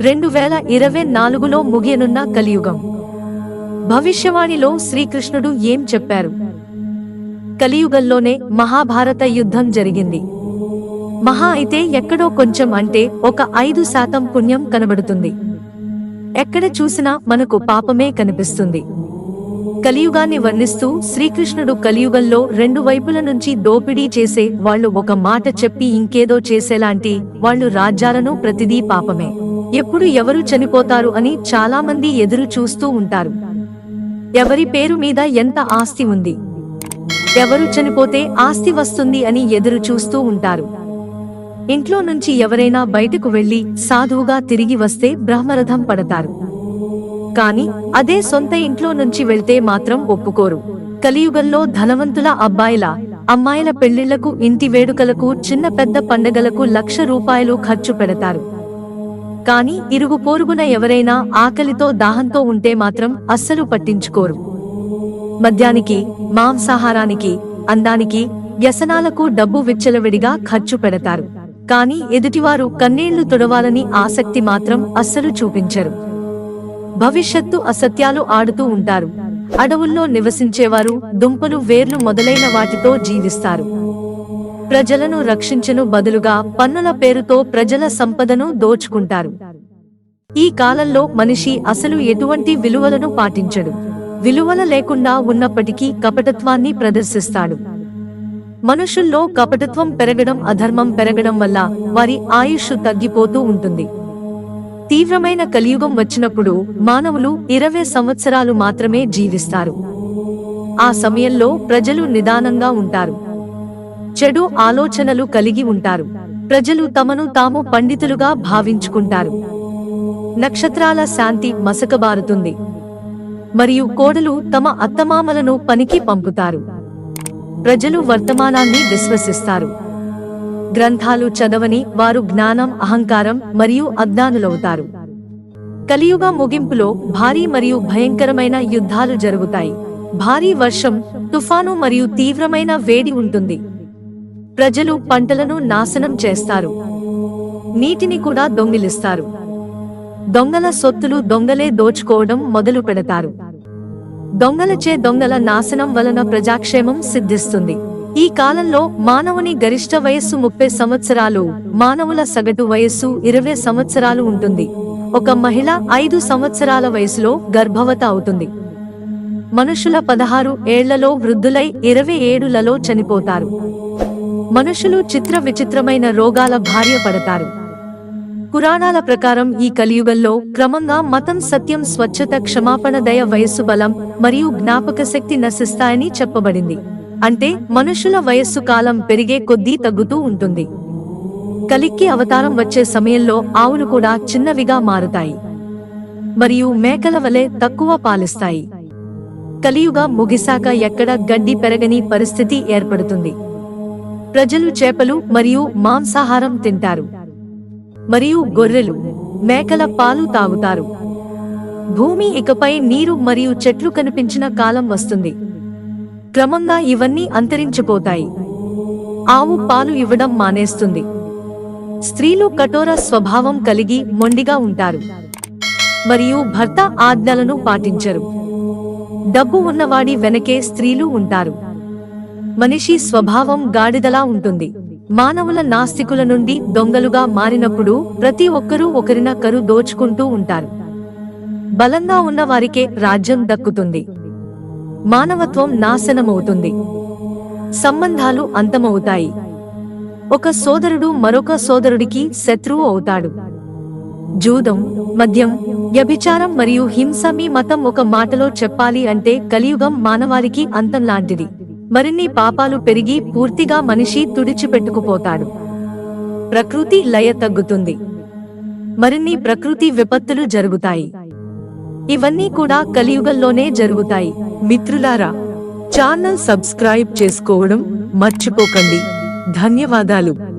రెండు వేల ఇరవై నాలుగులో ముగియనున్న కలియుగం. భవిష్యవాణిలో శ్రీకృష్ణుడు ఏం చెప్పారు? కలియుగంలోనే మహాభారత యుద్ధం జరిగింది. మహా అయితే ఎక్కడో కొంచెం అంటే ఒక ఐదు శాతం పుణ్యం కనబడుతుంది. ఎక్కడ చూసినా మనకు పాపమే కనిపిస్తుంది. కలియుగాన్ని వర్ణిస్తూ శ్రీకృష్ణుడు కలియుగంలో రెండు వైపుల నుంచి దోపిడీ చేసే వాళ్ళు ఒక మాట చెప్పి ఇంకేదో చేసేలాంటి వాళ్ళు రాజ్యాలను ప్రతిదీ పాపమే. ఎప్పుడు ఎవరు చనిపోతారు అని చాలా మంది ఎదురు చూస్తూ ఉంటారు. ఎవరి పేరు మీద ఎంత ఆస్తి ఉంది? ఎవరు చనిపోతే ఆస్తి వస్తుంది అని ఎదురు చూస్తూ ఉంటారు. ఇంట్లో నుంచి ఎవరైనా బయటకు వెళ్ళి సాధువుగా తిరిగి వస్తే బ్రహ్మరథం పడతారు. కాని అదే సొంత ఇంట్లో నుంచి వెళ్తే మాత్రం ఒప్పుకోరు. కలియుగంలో ధనవంతుల అబ్బాయిల అమ్మాయిల పెళ్ళిళ్ళకు ఇంటి వేడుకలకు చిన్న పెద్ద పండగలకు లక్ష రూపాయలు ఖర్చు పెడతారు. కాని ఇరుగు పోరుగున ఎవరైనా ఆకలితో దాహంతో ఉంటే మాత్రం అస్సలు పట్టించుకోరు. మద్యానికి మాంసాహారానికి అందానికి వ్యసనాలకు డబ్బు విచ్చలవిడిగా ఖర్చు పెడతారు. కానీ ఎదుటివారు కన్నీళ్ళు తుడవాలని ఆసక్తి మాత్రం అస్సలు చూపించరు. భవిష్యత్తు అసత్యాలు ఆడుతూ ఉంటారు. అడవుల్లో నివసించేవారు దుంపలు వేర్లు మొదలైన వాటితో జీవిస్తారు. ప్రజలను రక్షించను బదులుగా పన్నుల పేరుతో ప్రజల సంపదను దోచుకుంటారు. ఈ కాలంలో మనిషి అసలు ఎటువంటి విలువలను పాటించడు. విలువల లేకుండా ఉన్నప్పటికీ కపటత్వాన్ని ప్రదర్శిస్తాడు. మనుషుల్లో కపటత్వం పెరగడం అధర్మం పెరగడం వల్ల వారి ఆయుష్ తగ్గిపోతూ ఉంటుంది. తీవ్రమైన కలియుగం వచ్చినప్పుడు మానవులు ఇరవై సంవత్సరాలు మాత్రమే జీవిస్తారు. ఆ సమయంలో ప్రజలు నిదానంగా ఉంటారు. చెడు ఆలోచనలు కలిగి ఉంటారు. ప్రజలు తమను తాము పండితులుగా భావించుకుంటారు. నక్షత్రాల శాంతి మసకబారుతుంది. మరియు కోడలు తమ అత్తమామలను పనికి పంపుతారు. ప్రజలు వర్తమానాన్ని విశ్వసిస్తారు. గ్రంథాలు చదవని వారు జ్ఞానం అహంకారం మరియు అజ్ఞానులవుతారు. కలియుగ ముగింపులో భారీ మరియు భయంకరమైన యుద్ధాలు జరుగుతాయి. భారీ వర్షం తుఫాను మరియు తీవ్రమైన వేడి ఉంటుంది. ప్రజలు పంటలను నాశనం చేస్తారు. నీటిని కూడా దొంగిలిస్తారు. దొంగల సొత్తులు దొంగలే దోచుకోవడం మొదలు పెడతారు. దొంగలచే దొంగల నాశనం వలన ప్రజాక్షేమం సిద్ధిస్తుంది. ఈ కాలంలో మానవుని గరిష్ట వయస్సు ముప్పై సంవత్సరాలు మానవుల సగటు వయస్సు ఇరవై సంవత్సరాలు ఉంటుంది. ఒక మహిళ ఐదు సంవత్సరాల వయసులో గర్భవత అవుతుంది. మనుషుల పదహారు ఏళ్ళలో వృద్ధులై ఇరవై ఏడులలో చనిపోతారు. మనుషులు చిత్ర విచిత్రమైన రోగాల భార్య పడతారు. పురాణాల ప్రకారం ఈ కలియుగంలో క్రమంగా మతం సత్యం స్వచ్ఛత క్షమాపణ దయ వయస్సు బలం మరియు జ్ఞాపక శక్తి నశిస్తాయని చెప్పబడింది. అంటే మనుషుల వయస్సు కాలం పెరిగే కొద్దీ తగ్గుతూ ఉంటుంది. కలిక్కి అవతారం వచ్చే సమయంలో ఆవులు కూడా చిన్నవిగా మారుతాయి. మరియు మేకల వలె తక్కువ పాలిస్తాయి. కలియుగ ముగిశాక ఎక్కడ గడ్డి పెరగని పరిస్థితి ఏర్పడుతుంది. ప్రజలు చేపలు మరియు మాంసాహారం తింటారు. మరియు గొర్రెలు మేకల పాలు తాగుతారు. భూమి ఇకపై నీరు మరియు చెట్లు కనిపించిన కాలం వస్తుంది. క్రమంగా ఇవన్నీ అంతరించిపోతాయి. ఆవు పాలు ఇవ్వడం మానేస్తుంది. స్త్రీలు కఠోర స్వభావం కలిగి మొండిగా ఉంటారు. మరియు భర్త ఆజ్ఞలను పాటించరు. డబ్బు ఉన్నవాడి వెనకే స్త్రీలు ఉంటారు. మనిషి స్వభావం గాడిదలా ఉంటుంది. మానవుల నాస్తికుల నుండి దొంగలుగా మారినప్పుడు ప్రతి ఒక్కరూ ఒకరినొకరు దోచుకుంటూ ఉంటారు. బలంగా ఉన్న వారికే రాజ్యం దక్కుతుంది. మానవత్వం నాశనమవుతుంది. సంబంధాలు అంతమవుతాయి. ఒక సోదరుడు మరొక సోదరుడికి శత్రువు అవుతాడు. జూదం మద్యం వ్యభిచారం మరియు హింస మీ మతం ఒక మాటలో చెప్పాలి అంటే కలియుగం మానవాళికి అంతం లాంటిది. మరిన్ని పాపాలు పెరిగి పూర్తిగా మనిషి తుడిచిపెట్టుకుపోతాడు. ప్రకృతి లయ తగ్గుతుంది. మరిన్ని ప్రకృతి విపత్తులు జరుగుతాయి. ఇవన్నీ కూడా కలియుగంలోనే జరుగుతాయి. మిత్రులారా ఛానల్ సబ్స్క్రైబ్ చేసుకోవడం మర్చిపోకండి. ధన్యవాదాలు.